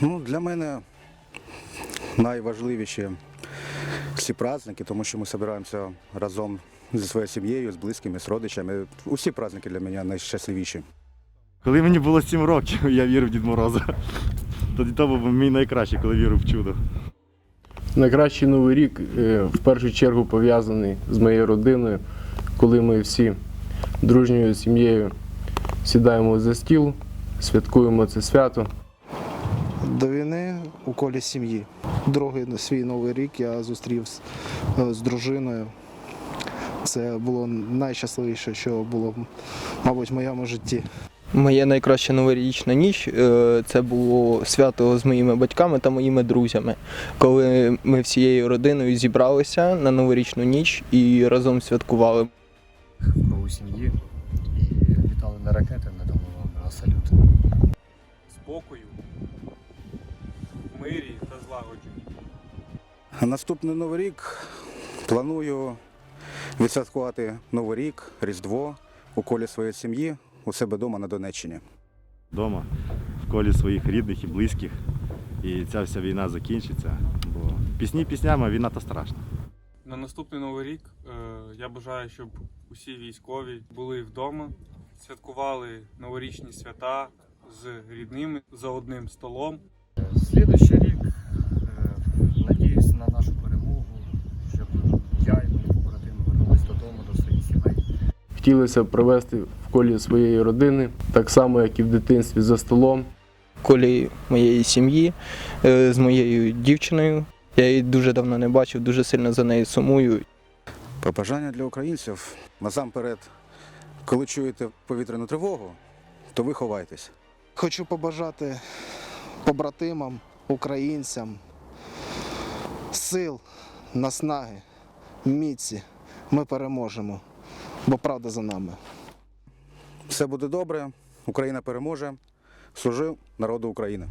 Ну, для мене найважливіші ці праздники, тому що ми збираємося разом зі своєю сім'єю, з близькими, з родичами. Усі праздники для мене найщасливіші. Коли мені було 7 років, я вірив в Дід Мороза. Тоді то був мій найкращий, коли вірив в чудо. Найкращий новий рік е, в першу чергу пов'язаний з моєю родиною, коли ми всі дружньою сім'єю сідаємо за стіл, святкуємо це свято. До війни у колі сім'ї. Другий свій новий рік я зустрів з, е, з дружиною. Це було найщасливіше, що було, мабуть, в моєму житті. Моя найкраща новорічна ніч е, це було свято з моїми батьками та моїми друзями, коли ми всією родиною зібралися на новорічну ніч і разом святкували. в кругу сім'ї і літали на ракети над головами, а салют. спокою, мирі та злагодженні. Наступний новий рік планую відсвяткувати Новий рік, Різдво у колі своєї сім'ї у себе вдома на Донеччині. Вдома, в колі своїх рідних і близьких. І ця вся війна закінчиться. Бо пісні піснями, а війна то страшна. На наступний новий рік е, я бажаю, щоб усі військові були вдома, святкували новорічні свята з рідними за одним столом. Слідуючий рік е, надіюсь на нашу перемогу, щоб я і мої побратими вернулись додому до своїх сімей. Хотілося б провести в колі своєї родини, так само, як і в дитинстві за столом. В колі моєї сім'ї е, з моєю дівчиною. Я її дуже давно не бачив, дуже сильно за нею сумую. Побажання для українців насамперед, коли чуєте повітряну тривогу, то ви ховайтесь. Хочу побажати побратимам, українцям сил, наснаги, міці. Ми переможемо, бо правда за нами. Все буде добре, Україна переможе. Служив народу України.